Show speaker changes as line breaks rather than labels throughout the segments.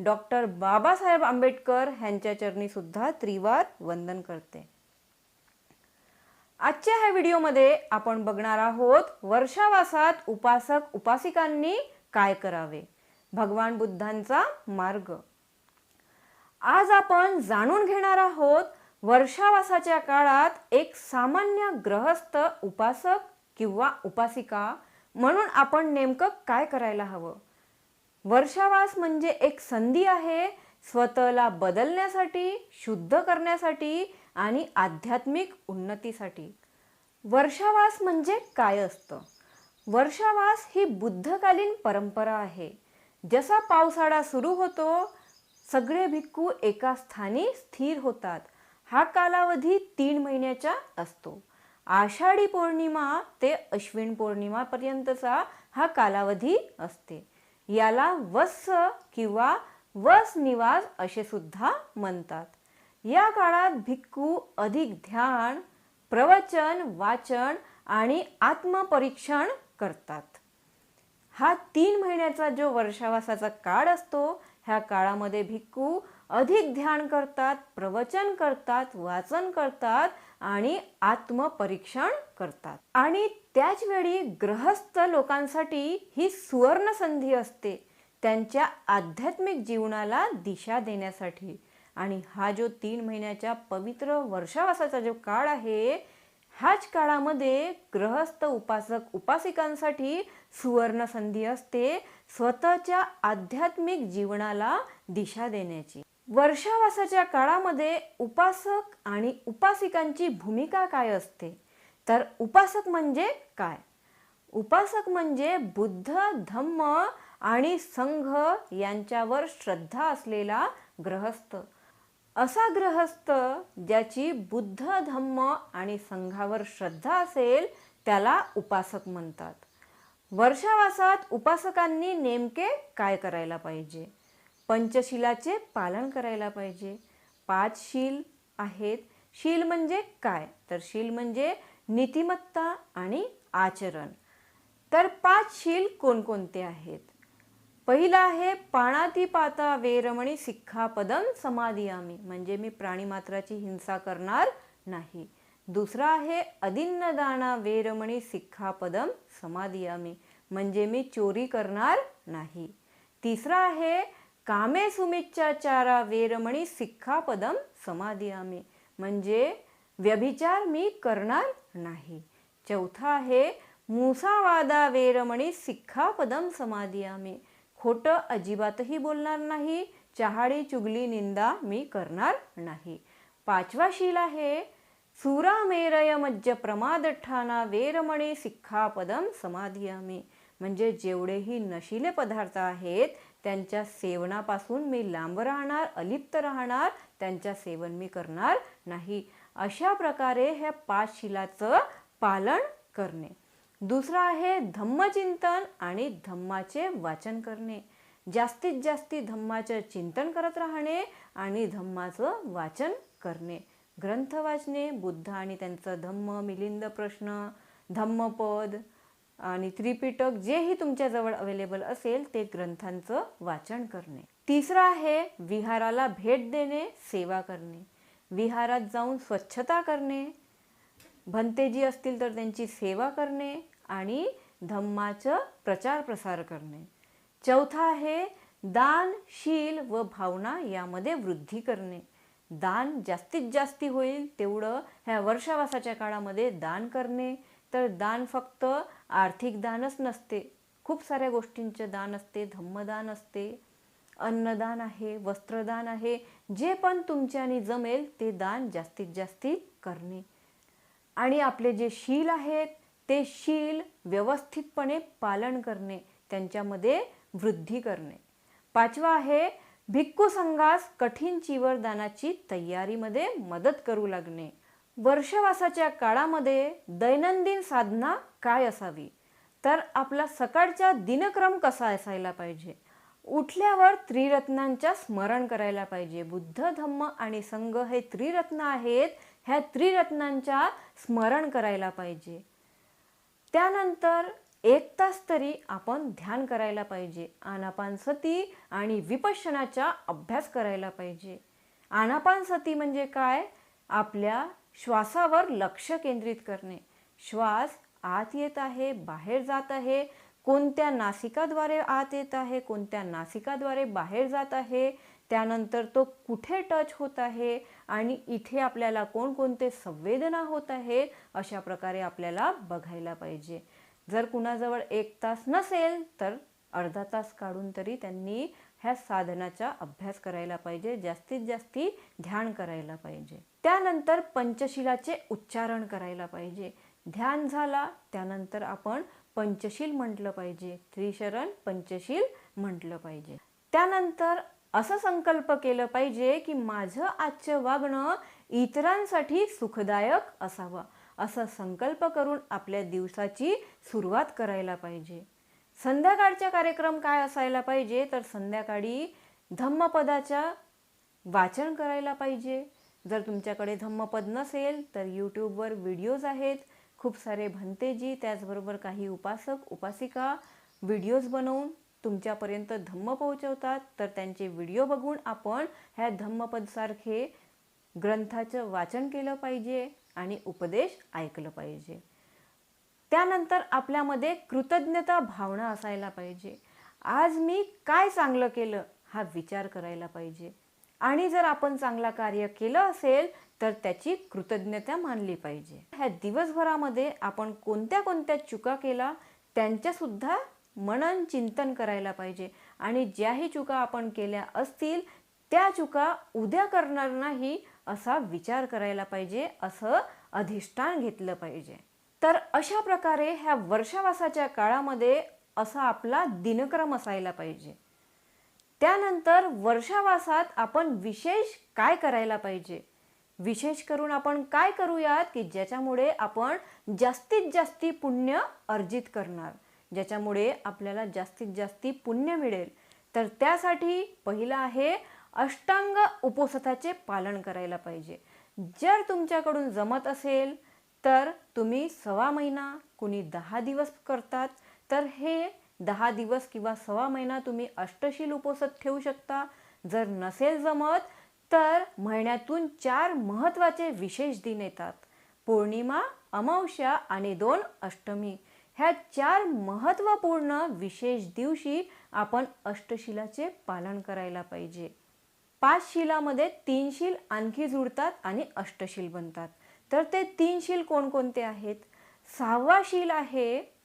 Doctor Babasaheb Ambedkar ह्यांच्या चरणी सुद्धा त्रिवार वंदन करते. आजच्या ह्या व्हिडिओमध्ये आपण बघणार आहोत वर्षावासात उपासक उपासिकांनी काय करावे? भगवान बुद्धांचा मार्ग. आज आपण जाणून घेणार आहोत वर्षावासाच्या काळात एक सामान्य ग्रहस्थ उपासक किंवा उपासिका म्हणून आपण नेमकं काय करायला हवं? वर्षावास म्हणजे एक संधी आहे. स्वतःला बदलण्यासाठी शुद्ध करण्यासाठी आणि आध्यात्मिक उन्नतीसाठी. वर्षावास म्हणजे काय असतं? वर्षावास ही बुद्धकालीन परंपरा आहे. जसा पावसाळा सुरू होतो सगळे भिक्खू एका स्थानी स्थिर होतात. हा कालावधी तीन महिन्याचा असतो. आषाढी पौर्णिमा ते अश्विन पौर्णिमापर्यंतचा हा कालावधी असते. याला वत्स किंवा वस निवास असे सुद्धा म्हणतात. या काळात भिक्खू अधिक ध्यान प्रवचन वाचन आणि आत्मपरीक्षण करतात. हा तीन महिन्याचा जो वर्षावासाचा काळ असतो ह्या काळामध्ये भिक्खू अधिक ध्यान करतात प्रवचन करतात वाचन करतात आणि आत्मपरीक्षण करतात. आणि त्याच वेळी ग्रहस्थ लोकांसाठी ही सुवर्ण संधी असते त्यांच्या आध्यात्मिक जीवनाला दिशा देण्यासाठी. आणि हा जो तीन महिन्याच्या पवित्र वर्षावासाचा जो काळ आहे ह्याच काळामध्ये ग्रहस्थ उपासक उपासिकांसाठी सुवर्ण संधी असते स्वतःच्या आध्यात्मिक जीवनाला दिशा देण्याची. वर्षावासाच्या काळामध्ये उपासक आणि उपासिकांची भूमिका काय असते? तर उपासक म्हणजे काय? उपासक म्हणजे बुद्ध धम्म आणि संघ यांच्यावर श्रद्धा असलेला ग्रहस्थ. असा ग्रहस्थ ज्याची बुद्ध धम्म आणि संघावर श्रद्धा असेल त्याला उपासक म्हणतात. वर्षावासात उपासकांनी नेमके काय करायला पाहिजे? पंचशीलाचे पालन करायला पाहिजे. पाच शील आहेत. शील म्हणजे काय? तर शील म्हणजे नीतिमत्ता आणि आचरण. तर पाच शील कोणकोणते आहेत? पहिला आहे पाणाती पाता वेरमणी सिक्खापदम समाधियामी. म्हणजे मी प्राणीमात्राची हिंसा करणार नाही. दुसरा आहे अदिन्नदाना वेरमणी सिक्खापदम समाधियामी. म्हणजे मी चोरी करणार नाही. तिसरा आहे कामे सुमिच्छाचारा वेरमणी सिक्खापदम समाधियामी. म्हणजे व्यभिचार मी करणार नाही. चौथा आहे मुसावादा वेरमणी सिक्खापदम समाधियामी. खोटं अजिबातही बोलणार नाही चहाडी चुगली निंदा मी करणार नाही. पाचवा शील आहे सुरामेरय मज्ज प्रमादठाना वेरमणी सिक्खापदम समाधियामी. म्हणजे जेवढेही नशिले पदार्थ आहेत त्यांच्या सेवनापासून मी लांब राहणार अलिप्त राहणार त्यांच्या सेवन मी करणार नाही. अशा प्रकारे ह्या पाच शिलाचं पालन करणे. दुसरं आहे धम्मचिंतन आणि धम्माचे वाचन करणे. जास्तीत जास्ती धम्माचं चिंतन करत राहणे आणि धम्माचं वाचन करणे. ग्रंथ वाचणे बुद्ध आणि त्यांचं धम्म मिलिंद प्रश्न धम्मपद आणि त्रिपिटक जेही तुमच्याजवळ अवेलेबल असेल ते ग्रंथांचं वाचन करणे. तिसरं आहे विहाराला भेट देणे सेवा करणे. विहारात जाऊन स्वच्छता करणे. भंतेजी असतील तर त्यांची सेवा करणे आणि धम्माचं प्रचार प्रसार करणे. चौथा आहे दान शील व भावना यामध्ये वृद्धी करणे. दान जास्तीत जास्ती होईल तेवढं ह्या वर्षावासाच्या काळामध्ये दान करणे. तर दान फक्त आर्थिक दानच नसते. खूप साऱ्या गोष्टींचे दान असते. धम्मदान असते. अन्नदान आहे वस्त्रदान आहे. जे पण तुमच्याने जमेल ते दान जास्तीत जास्ती करणे. आणि आपले जे शील आहेत ते शील व्यवस्थितपणे पालन करणे. त्यांच्यामध्ये वृद्धी करणे. पाचवा आहे भिक्खू संघास कठीण चिवरदानाची तयारीमध्ये मदत करू लागणे. वर्षवासाच्या काळामध्ये दैनंदिन साधना काय असावी? तर आपला सकाळचा दिनक्रम कसा असायला पाहिजे? उठल्यावर त्रिरत्नांच्या स्मरण करायला पाहिजे. बुद्ध धम्म आणि संघ हे त्रिरत्न आहेत ह्या त्रिरत्नांच्या स्मरण करायला पाहिजे. त्यानंतर एक तास तरी आपण ध्यान करायला पाहिजे. आनापानसती आणि विपशनाचा अभ्यास करायला पाहिजे. आनापानसती म्हणजे काय? आपल्या श्वासावर लक्ष केंद्रित करणे. श्वास आत येत आहे बाहेर जात आहे. कोणत्या नासिकाद्वारे आत येत आहे कोणत्या नासिकाद्वारे बाहेर जात आहे त्यानंतर तो कुठे टच होत आहे आणि इथे आपल्याला कोणकोणते संवेदना होत आहे अशा प्रकारे आपल्याला बघायला पाहिजे. जर कुणाजवळ एक तास नसेल तर अर्धा तास काढून तरी त्यांनी ह्या साधनाचा अभ्यास करायला पाहिजे. जास्तीत जास्ती ध्यान करायला पाहिजे. त्यानंतर पंचशिलाचे उच्चारण करायला पाहिजे. ध्यान झाला त्यानंतर आपण पंचशील म्हटलं पाहिजे. त्रिशरण पंचशील म्हटलं पाहिजे. त्यानंतर असं संकल्प केलं पाहिजे की माझं आजचं वागणं इतरांसाठी सुखदायक असावं. असा संकल्प करून आपल्या दिवसाची सुरुवात करायला पाहिजे. संध्याकाळचा कार्यक्रम काय असायला पाहिजे? तर संध्याकाळी धम्मपदाच्या वाचन करायला पाहिजे. जर तुमच्याकडे धम्मपद नसेल तर यूट्यूबवर व्हिडिओज आहेत. खूप सारे भंतेजी त्याचबरोबर काही उपासक उपासिका व्हिडिओज बनवून तुमच्यापर्यंत धम्म पोहोचवतात. तर त्यांचे व्हिडिओ बघून आपण ह्या धम्मपदसारखे ग्रंथाचं वाचन केलं पाहिजे आणि उपदेश ऐकलं पाहिजे. त्यानंतर आपल्यामध्ये कृतज्ञता भावना असायला पाहिजे. आज मी काय चांगलं केलं हा विचार करायला पाहिजे. आणि जर आपण चांगला कार्य केलं असेल तर त्याची कृतज्ञता मानली पाहिजे. ह्या दिवसभरामध्ये आपण कोणत्या कोणत्या चुका केला त्यांच्या सुद्धा मनन चिंतन करायला पाहिजे. आणि ज्याही चुका आपण केल्या असतील त्या चुका उद्या करणार नाही असा विचार करायला पाहिजे असं अधिष्ठान घेतलं पाहिजे. तर अशा प्रकारे ह्या वर्षावासाच्या काळामध्ये असा आपला दिनक्रम असायला पाहिजे. त्यानंतर वर्षावासात आपण विशेष काय करायला पाहिजे? विशेष करून आपण काय करूयात की ज्याच्यामुळे आपण जास्तीत जास्ती पुण्य अर्जित करणार ज्याच्यामुळे आपल्याला जास्तीत जास्ती पुण्य मिळेल. तर त्यासाठी पहिलं आहे अष्टांग उपसथाचे पालन करायला पाहिजे. जर तुमच्याकडून जमत असेल तर तुम्ही सव्वा महिना कुणी दहा दिवस करतात तर हे दहा दिवस किंवा सव्वा महिना तुम्ही अष्टशील उपोसत ठेवू शकता. जर नसेल जमत तर महिन्यातून चार महत्त्वाचे विशेष दिन येतात. पौर्णिमा अमावस्या आणि दोन अष्टमी. ह्या चार महत्त्वपूर्ण विशेष दिवशी आपण अष्टशिलाचे पालन करायला पाहिजे. पाच शिलामध्ये तीन शील आणखी जुळतात आणि अष्टशील बनतात. तर ते तीन शील कोणकोणते आहेत? सहावा शील आहे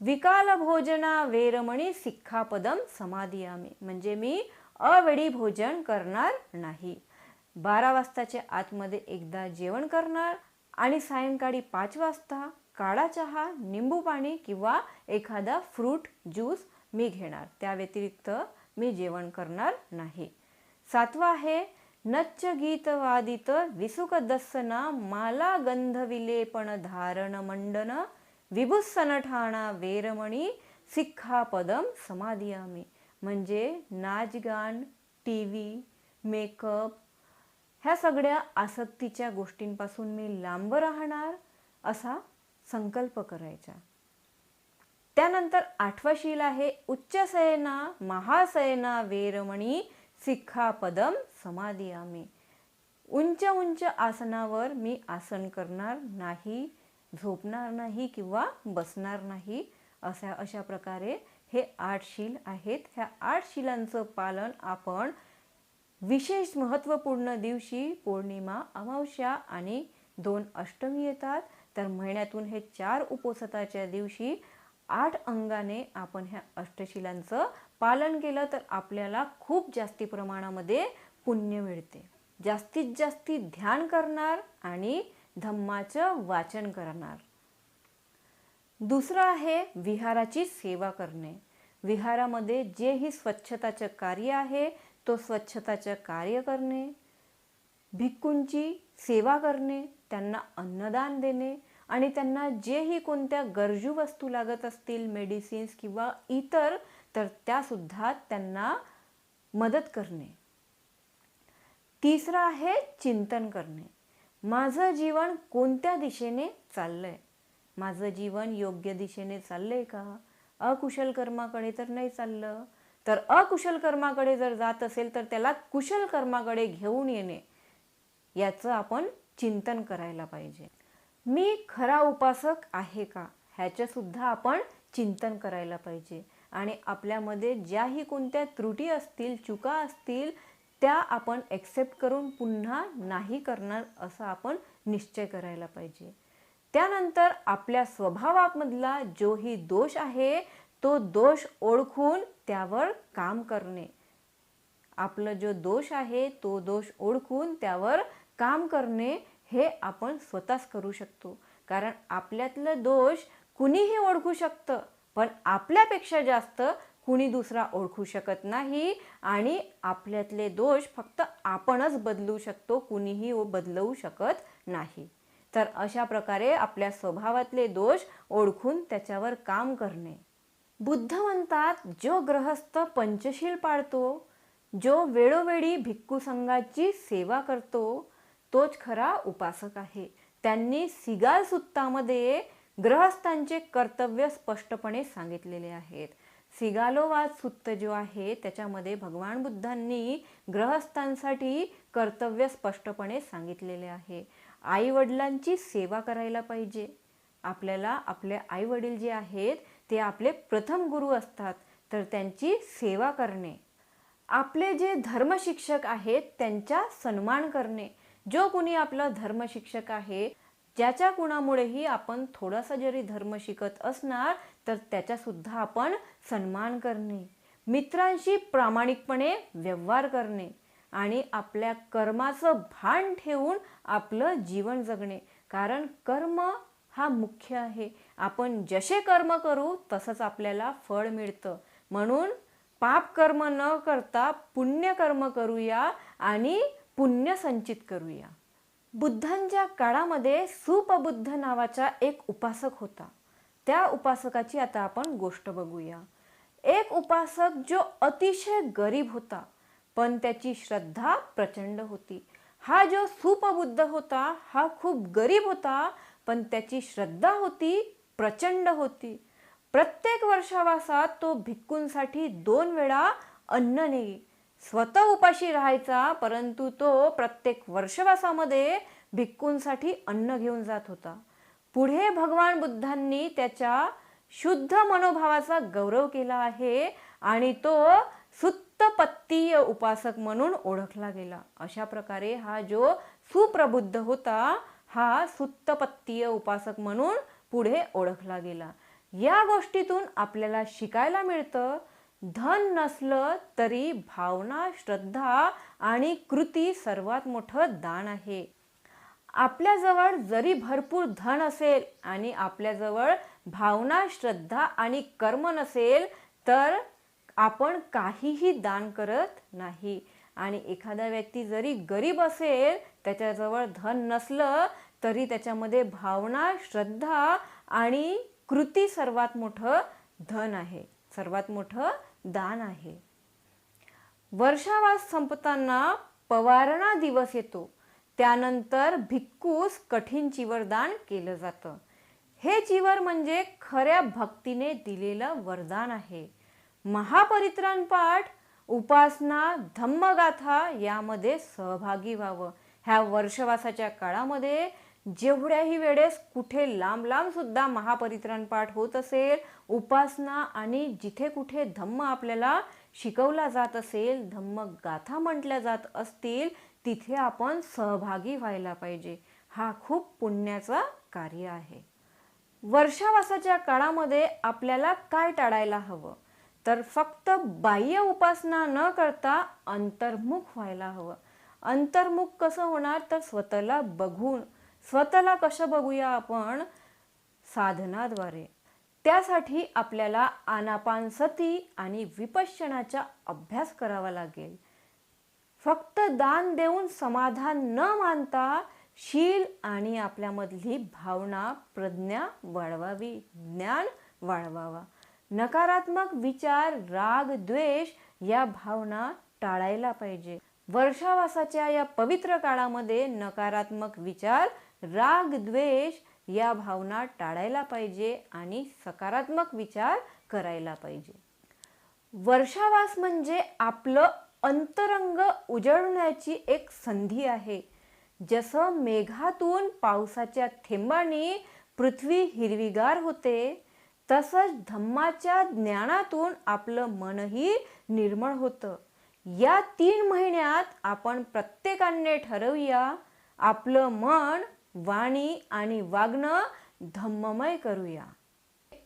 विकाल भोजना वेरमणी सिक्खापदम समाधियामी. म्हणजे मी अवेळी भोजन करणार नाही. बारा वाजताच्या आतमध्ये एकदा जेवण करणार आणि सायंकाळी पाच वाजता काळा चहा निंबू पाणी किंवा एखादा फ्रूट ज्यूस मी घेणार. त्या व्यतिरिक्त मी जेवण करणार नाही. सातवा आहे नच्च गीत वादित विसुक दस्सना माला गंधविलेपण धारण मंडन विभुसनठाणा वेरमणी सिक्खापदम समाधियामी. म्हणजे नाचगान टी व्ही मेकअप ह्या सगळ्या आसक्तीच्या गोष्टींपासून मी लांब राहणार असा संकल्प करायचा. त्यानंतर आठवा शील आहे उच्चसयना महासयना वेरमणी सिक्खापदम समाधियामी. उंच उंच आसनावर मी आसन करणार नाही झोपणार नाही किंवा बसणार नाही अशा अशा प्रकारे हे आठ शील आहेत. ह्या आठ शिलांचं पालन आपण विशेष महत्त्वपूर्ण दिवशी पौर्णिमा अमावस्या आणि दोन अष्टमी येतात. तर महिन्यातून हे चार उपोसताच्या दिवशी आठ अंगाने आपण ह्या अष्टशिलांचं पालन केलं तर आपल्याला खूप जास्ती प्रमाणामध्ये पुण्य मिळते. जास्तीत जास्ती ध्यान करणार आणि धम्माचं वाचन करणार. दुसरं आहे विहाराची सेवा करणे. विहारामध्ये जे ही स्वच्छताचं कार्य आहे तो स्वच्छताचं कार्य करणे. भिक्कूंची सेवा करणे त्यांना अन्नदान देणे आणि त्यांना जेही कोणत्या गरजू वस्तू लागत असतील मेडिसिन्स किंवा इतर तर त्यासुद्धा त्यांना मदत करणे. तिसरं आहे चिंतन करणे. माझं जीवन कोणत्या दिशेने चाललंय? माझं जीवन योग्य दिशेने चाललंय का? अकुशल कर्माकडे तर नाही चाललं. तर अकुशल कर्माकडे जर जात असेल तर त्याला कुशल कर्माकडे घेऊन येणे याचं आपण चिंतन करायला पाहिजे. मी खरा उपासक आहे का? ह्याचं सुद्धा आपण चिंतन करायला पाहिजे. आणि आपल्यामध्ये ज्याही कोणत्या त्रुटी असतील चुका असतील त्या आपण एक्सेप्ट करून पुन्हा नाही करणार असा आपण निश्चय करायला पाहिजे. त्यानंतर आपल्या स्वभावामधला जोही दोष आहे तो दोष ओळखून त्यावर काम करणे. आपलं जो दोष आहे तो दोष ओळखून त्यावर काम करणे हे आपण स्वतःच करू शकतो. कारण आपल्यातलं दोष कुणीही ओळखू शकतं पण आपल्यापेक्षा जास्त कुणी दुसरा ओळखू शकत नाही आणि आपल्यातले दोष फक्त आपणच बदलू शकतो कुणीही बदलवू शकत नाही. तर अशा प्रकारे आपल्या स्वभावातले दोष ओळखून त्याच्यावर काम करणे. बुद्ध म्हणतात जो ग्रहस्थ पंचशील पाळतो जो वेळोवेळी भिक्खू संघाची सेवा करतो तोच खरा उपासक आहे. त्यांनी सिगाल सुत्तामध्ये ग्रहस्थांचे कर्तव्य स्पष्टपणे सांगितलेले आहेत. सिगालोवाद सुत्त जो आहे त्याच्यामध्ये भगवान बुद्धांनी ग्रहस्थांसाठी कर्तव्य स्पष्टपणे सांगितलेले आहे. आई वडिलांची सेवा करायला पाहिजे. आपल्याला आपले आई वडील जे आहेत ते आपले प्रथम गुरु असतात तर त्यांची सेवा करणे. आपले जे धर्मशिक्षक आहेत त्यांचा सन्मान करणे. जो कुणी आपला धर्मशिक्षक आहे ज्याच्या गुणामुळेही आपण थोडासा जरी धर्म शिकत असणार तर त्याच्यासुद्धा आपण सन्मान करणे मित्रांशी प्रामाणिकपणे व्यवहार करणे आणि आपल्या कर्माचं भान ठेवून आपलं जीवन जगणे. कारण कर्म हा मुख्य आहे. आपण जसे कर्म करू तसंच आपल्याला फळ मिळतं. म्हणून पाप कर्म न करता पुण्य कर्म करूया आणि पुण्य संचित करूया. बुद्धांच्या काळामध्ये सुपबुद्ध नावाचा एक उपासक होता. त्या उपासकाची आता आपण गोष्ट बघूया. एक उपासक जो अतिशय गरीब होता पण त्याची श्रद्धा प्रचंड होती. हा जो सुपबुद्ध होता हा खूप गरीब होता पण त्याची श्रद्धा होती प्रचंड होती. प्रत्येक वर्षावासात तो भिक्कूंसाठी दोन वेळा अन्न नेई स्वतः उपाशी राहायचा परंतु तो प्रत्येक वर्षवासामध्ये भिक्कूंसाठी अन्न घेऊन जात होता. पुढे भगवान बुद्धांनी त्याच्या शुद्ध मनोभावाचा गौरव केला आहे आणि तो सुत्तपत्तीय उपासक म्हणून ओळखला गेला. अशा प्रकारे हा जो सुप्रबुद्ध होता हा सुत्तपत्तीय उपासक म्हणून पुढे ओळखला गेला. या गोष्टीतून आपल्याला शिकायला मिळतं. धन नसलं तरी भावना श्रद्धा आणि कृती सर्वात मोठं दान आहे. आपल्याजवळ जरी भरपूर धन असेल आणि आपल्याजवळ भावना श्रद्धा आणि कर्म नसेल तर आपण काहीही दान करत नाही. आणि एखादा व्यक्ती जरी गरीब असेल त्याच्याजवळ धन नसलं तरी त्याच्यामध्ये भावना श्रद्धा आणि कृती सर्वात मोठं धन आहे. सर्वात मोठं दान आहे. वर्षावास संपताना पवारणा दिवस येतो. त्यानंतर भिक्कूस कठीण चिवरदान केलं जातं. हे चिवर म्हणजे खऱ्या भक्तीने दिलेलं वरदान आहे. महापरित्राण पाठ उपासना धम्मगाथा यामध्ये सहभागी व्हावं. ह्या वर्षवासाच्या काळामध्ये जेवढ्याही वेळेस कुठे लांब लांब सुद्धा महापरित्राण पाठ होत असेल उपासना आणि जिथे कुठे धम्म आपल्याला शिकवला जात असेल धम्म गाथा म्हटल्या जात असतील तिथे आपण सहभागी व्हायला पाहिजे. हा खूप पुण्याचा कार्य आहे. वर्षावासाच्या काळामध्ये आपल्याला काय टाळायला हवं? तर फक्त बाह्य उपासना न करता अंतर्मुख व्हायला हवं. अंतर्मुख कसं होणार? तर स्वतःला बघून स्वतःला कसं बघूया आपण? साधनाद्वारे. त्यासाठी आपल्याला आनापान सती आणि विपश्यनाचा अभ्यास करावा लागेल. फक्त दान देऊन समाधान न मानता शील आणि आपल्यामधली भावना प्रज्ञा वाढवावी ज्ञान वाढवावा. नकारात्मक विचार राग द्वेष या भावना टाळायला पाहिजे. वर्षावासाच्या या पवित्र काळामध्ये नकारात्मक विचार राग द्वेष या भावना टाळायला पाहिजे आणि सकारात्मक विचार करायला पाहिजे. वर्षावास म्हणजे आपलं अंतरंग उजळण्याची एक संधी आहे. जसं मेघातून पावसाच्या थेंबाने पृथ्वी हिरवीगार होते तसंच धम्माच्या ज्ञानातून आपलं मनही निर्मळ होतं. या तीन महिन्यात आपण प्रत्येकाने ठरवूया आपलं मन वाणी आणि वागणं धम्ममय करूया.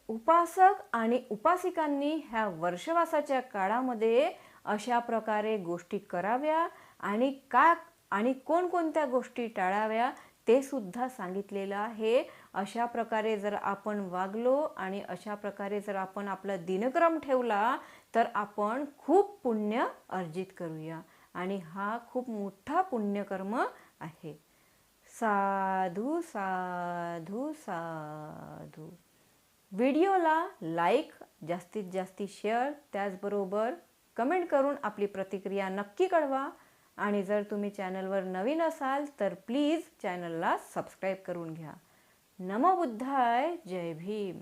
उपासक आणि उपासिकांनी ह्या वर्षवासाच्या काळामध्ये अशा प्रकारे गोष्टी कराव्या आणि का आणि कोणकोणत्या गोष्टी टाळाव्या ते सुद्धा सांगितलेलं आहे. अशा प्रकारे जर आपण वागलो आणि अशा प्रकारे जर आपण आपला दिनक्रम ठेवला तर आपण खूप पुण्य अर्जित करूया. आणि हा खूप मोठा पुण्यकर्म आहे. साधू साधू साधू. व्हिडिओला लाईक जास्तीत जास्ती शेअर त्याचबरोबर कमेंट करून आपली प्रतिक्रिया नक्की कळवा. आणि जर तुम्ही चॅनलवर नवीन असाल तर प्लीज चॅनलला सबस्क्राईब करून घ्या. नमो बुद्धाय जय भीम.